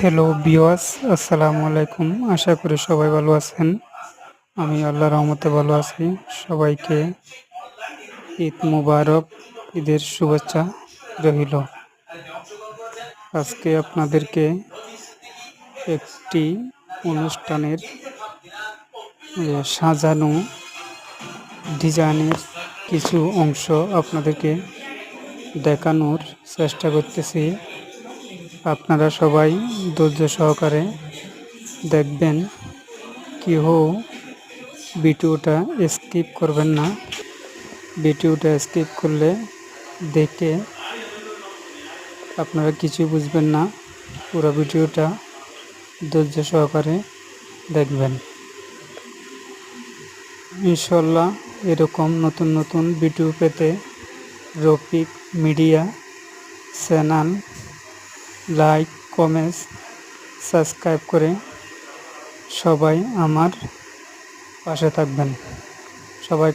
Hello বিওয়াস আসসালামু আলাইকুম আশা করি সবাই ভালো আছেন। আমি আল্লাহ রহমতে ভালো আছি। সবাইকে ঈদ মুবারক, ঈদের শুভেচ্ছা রহিল আজকে আপনাদেরকে একটি অনুষ্ঠানের সাজানো ডিজাইনের কিছু অংশ আপনাদেরকে দেখানোর চেষ্টা করতেছি। আপনারা সবাই ধৈর্য সহকারে দেখবেন কেউ ভিডিওটা স্কিপ করবেন না। ভিডিওটা স্কিপ করলে দেখে আপনারা কিছু বুঝবেন না। পুরো ভিডিওটা ধৈর্য সহকারে দেখবেন। ইনশাল্লাহ এরকম নতুন নতুন ভিডিও পেতে Rafiq media channel like comments subscribe করে সবাই আমার পাশে থাকবেন। সবাই